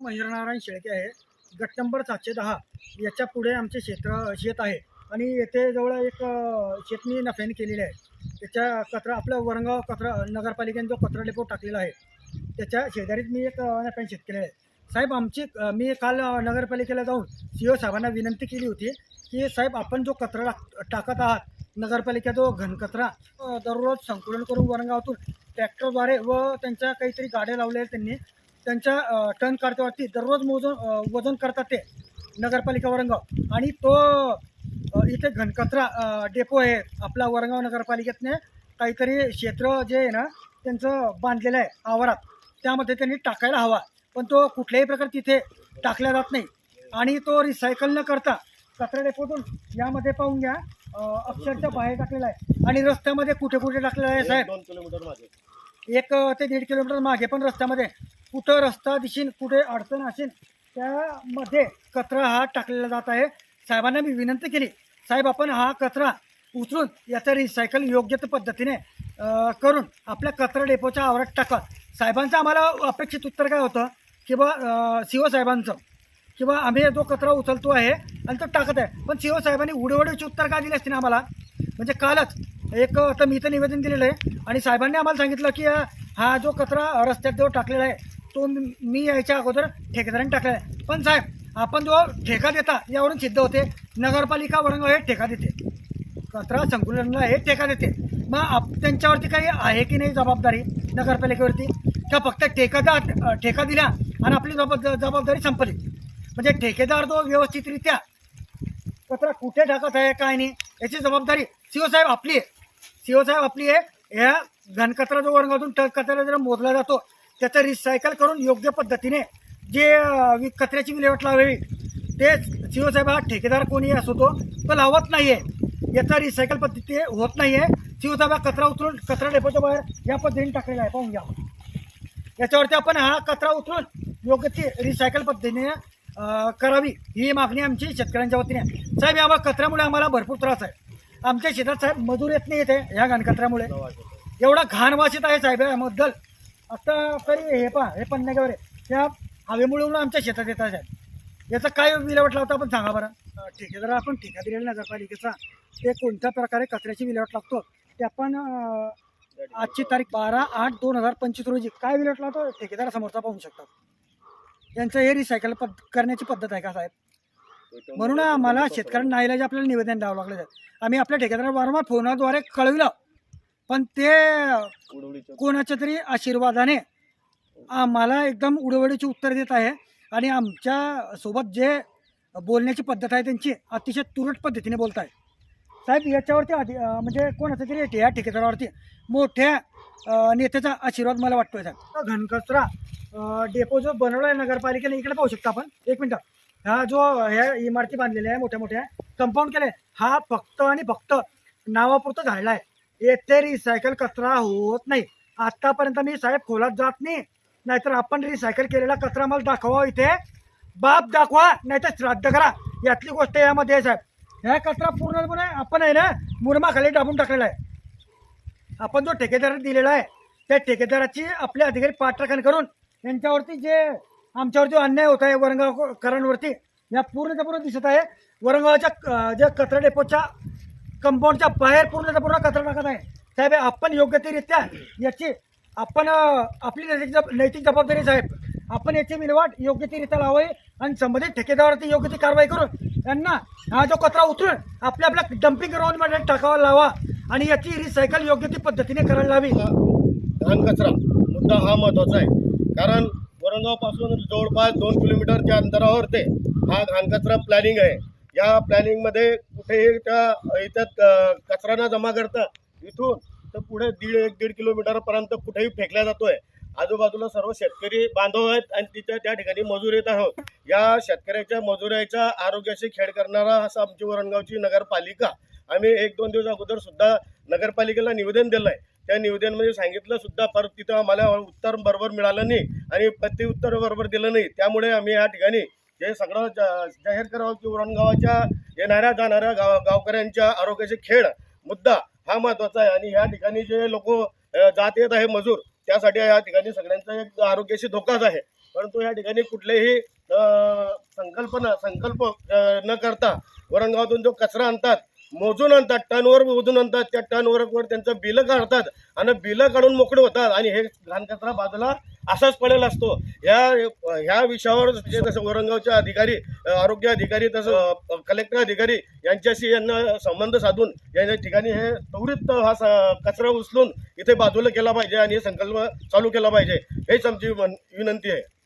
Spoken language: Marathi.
महिरनारायण शेळके आहे. गट नंबर सातशे दहा. याच्यापुढे आमचे क्षेत्र शेत आहे. आणि येथे जवळ एक शेत मी नफ्याने केलेली आहे. त्याच्या कचरा आपलं वरंगाव कचरा नगरपालिकेने जो कचरा डेपो टाकलेला आहे. त्याच्या शेजारीच मी एक नफ्याने शेत केलेलं आहे. साहेब आमची मी काल नगरपालिकेला जाऊन सी ओ साहेबांना विनंती केली होती की साहेब आपण जो कचरा टाकत आहात नगरपालिका जो घनकचरा दररोज संकुलन करून वरंगावातून ट्रॅक्टरद्वारे व त्यांच्या काहीतरी गाड्या लावल्या आहेत त्यांनी त्यांच्या टन काढत्यावरती दररोज मोजून वजन करतात ते. नगरपालिका वरंगाव आणि तो इथे घनकचरा डेपो आहे. आपला वरंगाव नगरपालिकेतने काहीतरी क्षेत्र जे आहे ना त्यांचं बांधलेलं आहे आवारात. त्यामध्ये त्यांनी टाकायला हवा. पण तो कुठल्याही प्रकारे तिथे टाकला जात नाही. आणि तो रिसायकल न करता कचरा डेपोतून यामध्ये पाहून घ्या अक्षरशः बाहेर टाकलेला आहे. आणि रस्त्यामध्ये कुठे कुठे टाकलेला आहे साहेब? दोन किलोमीटर मागे. एक ते दीड किलोमीटर मागे पण रस्त्यामध्ये. कुठं रस्ता दिशीन कुठे अडचण असेल त्यामध्ये कचरा हा टाकलेला जात आहे. साहेबांना मी विनंती केली साहेब आपण हा कचरा उचलून याचं रिसायकल योग्य त्या पद्धतीने करून आपल्या कचरा डेपोच्या आवारात टाका. साहेबांचं आम्हाला अपेक्षित उत्तर काय होतं? की बा साहेबांचं किंवा आम्ही जो कचरा उचलतो आहे आणि तो टाकत आहे पण शिव साहेबांनी उत्तर का दिली असते आम्हाला? म्हणजे कालच एक तर मी तर निवेदन दिलेलं आहे आणि साहेबांनी आम्हाला सांगितलं की हा जो कचरा रस्त्यात जो टाकलेला आहे तो मी यायच्या अगोदर ठेकेदाराने टाकलेला आहे. पण साहेब आपण जो ठेका देता यावरून सिद्ध होते. नगरपालिका वरंगाव हे ठेका देते. कचरा संकुलनला हे ठेका देते. मग आप त्यांच्यावरती काही आहे की नाही जबाबदारी नगरपालिकेवरती? का फक्त ठेकादार ठेका दिला आणि आपली जबाब जबाबदारी संपली? म्हणजे ठेकेदार जो व्यवस्थितरित्या कचरा कुठे टाकत आहे काय नाही याची जबाबदारी शिवसाहेब आपली आहे. शिवसाहेब आपली आहे. ह्या घनकचरा जो वर्गातून कचरा जर मोजला जातो. त्याचं रिसायकल करून योग्य पद्धतीने जे कचऱ्याची विल्हेवाट लावावी ते शिवसाहेब हा ठेकेदार कोणी असो तो तो लावत नाही आहे याचा रिसायकल पद्धती होत नाही आहे शिवसाहेब हा कचरा उचलून कचरा डेपोच्या बाहेर या पद्धतीने टाकलेला आहे. पाहून घ्या. याच्यावरती आपण हा कचरा उचलून योग्य ती रिसायकल पद्धतीने करावी. ही मागणी आमची शेतकऱ्यांच्या वतीने. साहेब या कचऱ्यामुळे आम्हाला भरपूर त्रास आहे. आमच्या शेतात साहेब मजूर येत नाही येते ह्या घाणकचऱ्यामुळे एवढा घाण वास येत आहे साहेब याबद्दल. आता तरी हे पहा हे पन्नागावर आहे. त्या हवेमुळे आमच्या शेतात येतात याचा काय विल्हेवाट लावतो आपण सांगा बरं. ठेकेदार आपण ठेका दिलेला नगरपालिकेचा ते कोणत्या प्रकारे कचऱ्याची विल्हेवाट लागतो ते आपण आजची तारीख बारा आठ दोन हजार पंचवीस रोजी काय विल्हेवाट लावतो ठेकेदार समोरचा पाहू शकतात यांचं हे रिसायकल पद्ध करण्याची पद्धत आहे का साहेब? म्हणून आम्हाला शेतकऱ्यांना नाईलाज आपल्याला निवेदन द्यावं लागलं आम्ही आपल्या ठेकेदाराला वारंवार फोनाद्वारे कळविलं. पण ते कोणाच्या तरी आशीर्वादाने आम्हाला एकदम उडवडीची उत्तर देत आहे. आणि आमच्यासोबत जे बोलण्याची पद्धत आहे त्यांची अतिशय तुरट पद्धतीने बोलत आहे साहेब याच्यावरती आधी म्हणजे कोणाचं तरी या ठेकेदारावरती. मोठ्या नेत्याचा आशीर्वाद मला वाटतोय साहेब. घनकचरा डेपो जो बनवला आहे नगरपालिकेने इकडे पाहू शकता आपण. एक मिनटं. हा जो ह्या इमारती बांधलेल्या आहे मोठ्या मोठ्या कंपाऊंड केलं हा फक्त आणि फक्त नावापुरतं झालेला आहे. येथे रिसायकल कचरा होत नाही. आतापर्यंत मी साहेब खोलात जात नाही. नाहीतर आपण रिसायकल केलेला कचरा मला दाखवा इथे. बाप दाखवा नाहीतर श्राद्ध करा. यातली गोष्ट यामध्ये आहे साहेब. ह्या कचरा पूर्णपणे आपण आहे ना मुरमाखाली दाबून टाकलेला आहे. आपण जो ठेकेदार दिलेला आहे त्या ठेकेदाराची आपले अधिकारी पाठराखण करून यांच्यावरती जे आमच्यावर जो अन्याय होत आहे वरंगावकरांवरती या पूर्णच्या पूर्ण दिसत आहे. वरंगावच्या अं, ज्या कचरा डेपोच्या कंपाऊंडच्या बाहेर पूर्णच्या पूर्ण कचरा टाकत आहे. साहेब आपण योग्य तेरित्या याची आपण आपली नैतिक जब नैतिक जबाबदारी साहेब आपण याची विल्हेवाट योग्य तीरित्या लावावी आणि संबंधित ठेकेदारावरती योग्य ती कारवाई करून त्यांना हा जो कचरा उतरून आपल्या आपल्या डम्पिंग ग्राउंडमध्ये टाकावा लावा आणि याची रिसायकल योग्य ती पद्धतीने करायला लावी घाण कचरा मुद्दा हा महत्त्वाचा आहे. कारण वरणगावपासून जवळपास दोन किलोमीटरच्या अंतरावर ते हा घाण कचरा प्लॅनिंग आहे. या प्लॅनिंगमध्ये कुठेही त्या इथं कचरा न जमा करता इथून तर पुढे दीड एक दीड किलोमीटरपर्यंत कुठेही फेकला जातोय. आजूबाजूला सर्व शेतकरी बांधव आहेत आणि तिथे त्या ठिकाणी मजूर येत आहोत. या शेतकऱ्याच्या मजुराच्या आरोग्याशी खेळ करणारा असं आमची वरणगावची नगरपालिका आम्ही एक दोन दिवस अगोदर सुद्धा नगरपालिकेला निवेदन दिलं आहे त्या निवेदनमध्ये सांगितलं सुद्धा परत तिथं आम्हाला उत्तर बरोबर मिळालं नाही आणि प्रत्युत्तर बरोबर दिलं नाही. त्यामुळे आम्ही या ठिकाणी हे सगळं जा- जाहीर करावं की उरणगावाच्या येणाऱ्या जाणाऱ्या गाव गावकऱ्यांच्या आरोग्याचे खेळ मुद्दा हा महत्त्वाचा आहे. आणि या ठिकाणी जे लोक जात येत आहे मजूर त्यासाठी या ठिकाणी सगळ्यांचा एक आरोग्याशी धोकाच आहे. परंतु या ठिकाणी कुठलेही संकल्पना संकल्प न करता वरणगावातून जो कचरा आणतात मोजून आणतात टनवर मोजून आणतात त्या टनवर त्यांचं बिलं काढतात आणि बिलं काढून मोकळे होतात. आणि हे घाण कचरा बाजूला असाच पडेल असतो. या ह्या विषयावर जे जसं औरंगाबादच्या अधिकारी आरोग्य अधिकारी तसं कलेक्टर अधिकारी यांच्याशी यांना संबंध साधून या ठिकाणी हे त्वरित हा स- कचरा उचलून इथे बाजूला केला पाहिजे आणि हे संकल्प चालू केला पाहिजे. हेच आमची विनंती आहे.